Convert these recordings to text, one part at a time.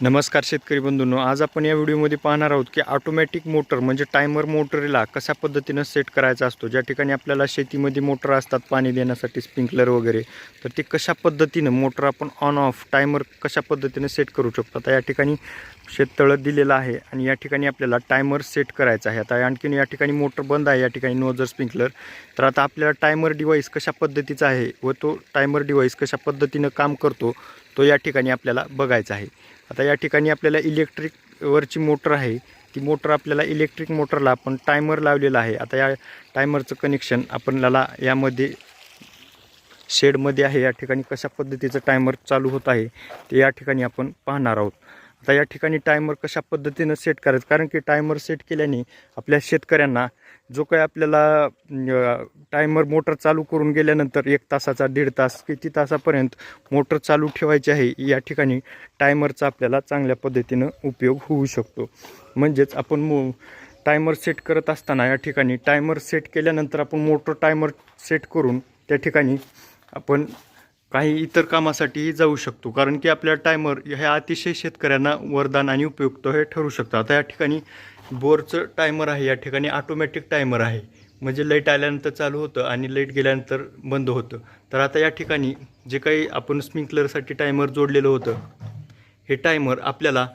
नमस्कार शेतकरी बंधूंनो आज आपण या व्हिडिओमध्ये पाहणार आहोत की ऑटोमॅटिक मोटर म्हणजे टायमर मोटरला कशा पद्धतीनं सेट करायचा असतो? ज्या ठिकाणी आपल्याला शेतीमध्ये मोटर असतात पाणी देण्यासाठी स्प्रिंकलर वगैरे तर ते कशा पद्धतीनं मोटर आपण ऑन ऑफ टायमर कशा पद्धतीनं सेट करू शकतो? आता या ठिकाणी शेततळं दिलेलं आहे आणि या ठिकाणी आपल्याला टायमर सेट करायचा आहे. आता आणखीन या ठिकाणी मोटर बंद आहे या ठिकाणी नोजर स्प्रिंकलर तर आता आपल्याला टायमर डिव्हाइस कशा पद्धतीचा आहे व तो टायमर डिव्हाइस कशा पद्धतीनं काम करतो तो या ठिकाणी आपल्याला बघायचा आहे. आता या ठिकाणी आपल्याला इलेक्ट्रिकवरची मोटर आहे. ती मोटर आपल्याला इलेक्ट्रिक मोटरला आपण टायमर लावलेला आहे. आता या टायमरचं कनेक्शन आपल्याला यामध्ये शेडमध्ये आहे. या ठिकाणी कशा पद्धतीचं टायमर चालू होत आहे ते या ठिकाणी आपण पाहणार आहोत. आता या ठिकाणी टायमर कशा पद्धतीनं सेट करायचं? कारण की टायमर सेट केल्याने आपल्या शेतकऱ्यांना जो काही आपल्याला टायमर मोटर चालू करून गेल्यानंतर एक तासाचा दीड तास किती तासापर्यंत मोटर चालू ठेवायची आहे या ठिकाणी टायमरचा आपल्याला चांगल्या पद्धतीनं उपयोग होऊ शकतो. म्हणजेच आपण मो टायमर सेट करत असताना या ठिकाणी टायमर सेट केल्यानंतर आपण मोटर टायमर सेट करून त्या ठिकाणी आपण काही इतर कामासाठीही जाऊ शकतो कारण की आपल्या टायमर हे अतिशय शेतकऱ्यांना वरदान आणि उपयुक्त हे ठरू शकतं. आता या ठिकाणी बोरचं टायमर आहे या ठिकाणी ऑटोमॅटिक टायमर आहे. म्हणजे लाइट आल्यानंतर चालू होतं आणि लाइट गेल्यानंतर बंद होतं. तर आता या ठिकाणी जे काही आपण स्प्रिंकलरसाठी टायमर जोडलेलं होतं हे टायमर आपल्याला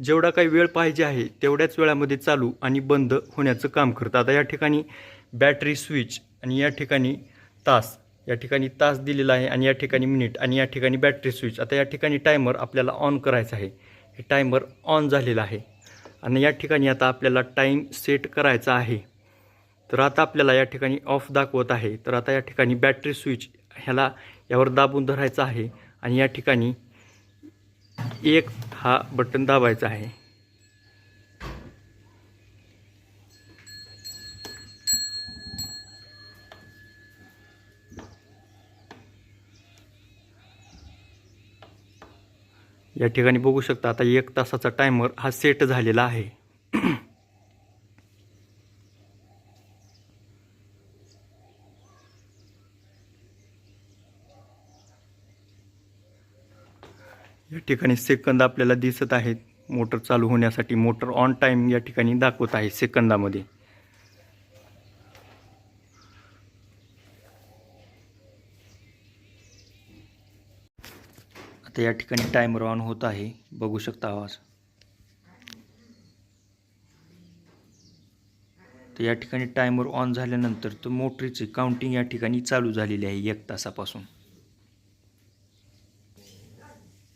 जेवढा काही वेळ पाहिजे आहे तेवढ्याच वेळामध्ये चालू आणि बंद होण्याचं काम करतं. आता या ठिकाणी बॅटरी स्विच आणि या ठिकाणी तास या ठिकाणी तास दिलेला आहे आणि या ठिकाणी मिनिट आणि या ठिकाणी बॅटरी स्विच. आता या ठिकाणी टायमर आपल्याला ऑन करायचं आहे. हे टायमर ऑन झालेलं आहे. आणि या ठिकाणी आता आपल्याला टाईम सेट करायचा आहे. तर आता आपल्याला या ठिकाणी ऑफ दाखवत आहे. तर आता या ठिकाणी बॅटरी स्विच ह्याला यावर दाबून धरायचा आहे. आणि या ठिकाणी एक हा बटन दाबायचा आहे. या ठिकाणी बघू शकता आता एक तासाचा टायमर हा सेट झालेला आहे. या ठिकाणी सेकंद आपल्याला दिसत आहेत. मोटर चालू होण्यासाठी मोटर ऑन टाईम या ठिकाणी दाखवत आहे सेकंदामध्ये आता या ठिकाणी टायमर ऑन होत आहे. बघू शकता आवाज. तर या ठिकाणी टायमर ऑन झाल्यानंतर तर मोटरीची काउंटिंग या ठिकाणी चालू झालेली आहे एक तासापासून.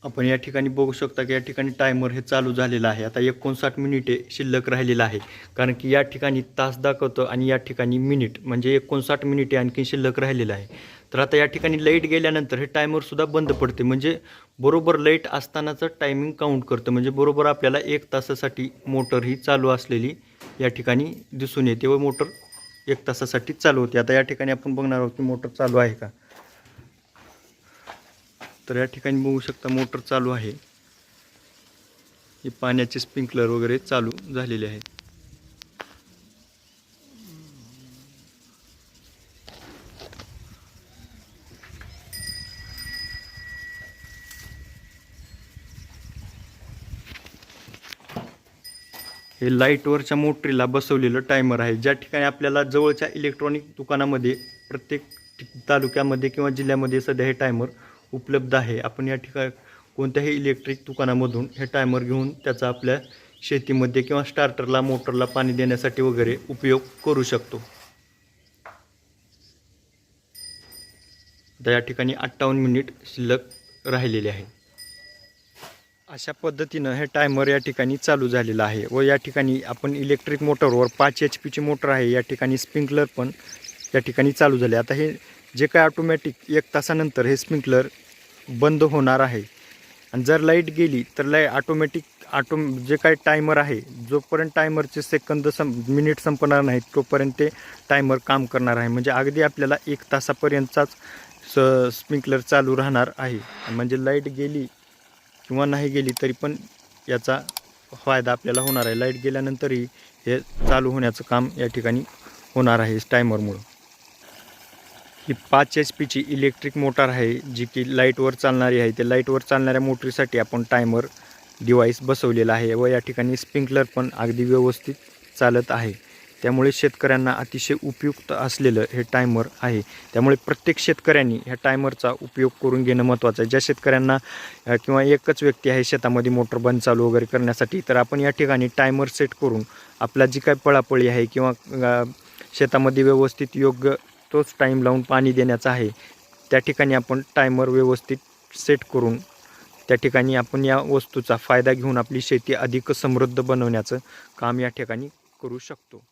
आपण या ठिकाणी बघू शकता की या ठिकाणी टायमर हे चालू झालेलं आहे. आता एकोणसाठ मिनिटे शिल्लक राहिलेलं आहे. कारण की या ठिकाणी तास दाखवतं आणि या ठिकाणी मिनिट म्हणजे एकोणसाठ मिनिटे आणखी शिल्लक राहिलेलं आहे. तर आता या ठिकाणी लाइट गेल्यानंतर हे टायमरसुद्धा बंद पडते. म्हणजे बरोबर लाइट असतानाचं टायमिंग काउंट करतं. म्हणजे बरोबर आपल्याला एक तासासाठी मोटर ही चालू असलेली या ठिकाणी दिसून येते व मोटर एक तासासाठी चालू होते. आता या ठिकाणी आपण बघणार आहोत की मोटर चालू आहे का? तर या ठिकाणी बघू शकता मोटर चालू आहे. हे पाण्याचे स्प्रिंकलर वगैरे चालू झालेले आहेत. हे लाईटवरच्या मोटरीला बसवलेलं टायमर आहे. ज्या ठिकाणी आपल्याला जवळच्या इलेक्ट्रॉनिक दुकानामध्ये प्रत्येक तालुक्यामध्ये किंवा जिल्ह्यामध्ये सध्या हे टायमर उपलब्ध आहे. आपण या ठिकाणी कोणत्याही इलेक्ट्रिक दुकानामधून हे टायमर घेऊन त्याचा आपल्या शेतीमध्ये किंवा स्टार्टरला मोटरला पाणी देण्यासाठी वगैरे उपयोग करू शकतो. आता या ठिकाणी अठ्ठावन्न मिनिट शिल्लक राहिलेले आहे. अशा पद्धतीनं हे टायमर या ठिकाणी चालू झालेलं आहे व या ठिकाणी आपण इलेक्ट्रिक मोटरवर पाच एच पीची मोटर आहे. या ठिकाणी स्प्रिंकलर पण या ठिकाणी चालू झाले. आता हे जे काय ऑटोमॅटिक एक तासानंतर हे स्प्रिंकलर बंद होणार आहे. आणि जर लाइट गेली तर लाई ऑटोमॅटिक ऑटो जे काय टायमर आहे जोपर्यंत टायमरचे सेकंद सं मिनिट संपणार नाहीत तोपर्यंत ते टायमर काम करणार आहे. म्हणजे अगदी आपल्याला एक तासापर्यंतचाच स स्प्रिंकलर चालू राहणार आहे. म्हणजे लाइट गेली किंवा नाही गेली तरी पण याचा फायदा आपल्याला होणार आहे. लाइट गेल्यानंतरही हे चालू होण्याचं काम या ठिकाणी होणार आहे टायमरमुळं ही पाच एच पीची इलेक्ट्रिक मोटार आहे जी की लाईटवर चालणारी आहे. ते लाईटवर चालणाऱ्या मोटरीसाठी आपण टायमर डिवाईस बसवलेला आहे व या ठिकाणी स्प्रिंकलर पण अगदी व्यवस्थित चालत आहे. त्यामुळे शेतकऱ्यांना अतिशय उपयुक्त असलेलं हे टायमर आहे. त्यामुळे प्रत्येक शेतकऱ्यांनी ह्या टायमरचा उपयोग करून घेणं महत्त्वाचं आहे. ज्या शेतकऱ्यांना किंवा एकच व्यक्ती आहे शेतामध्ये मोटर बंद चालू वगैरे करण्यासाठी तर आपण या ठिकाणी टायमर सेट करून आपला जी काय पळापळी आहे किंवा शेतामध्ये व्यवस्थित योग्य तोच टाईम लावून पाणी देण्याचा आहे. त्या ठिकाणी आपण टायमर व्यवस्थित सेट करून त्या ठिकाणी आपण या वस्तूचा फायदा घेऊन आपली शेती अधिक समृद्ध बनवण्याचं काम या ठिकाणी करू शकतो.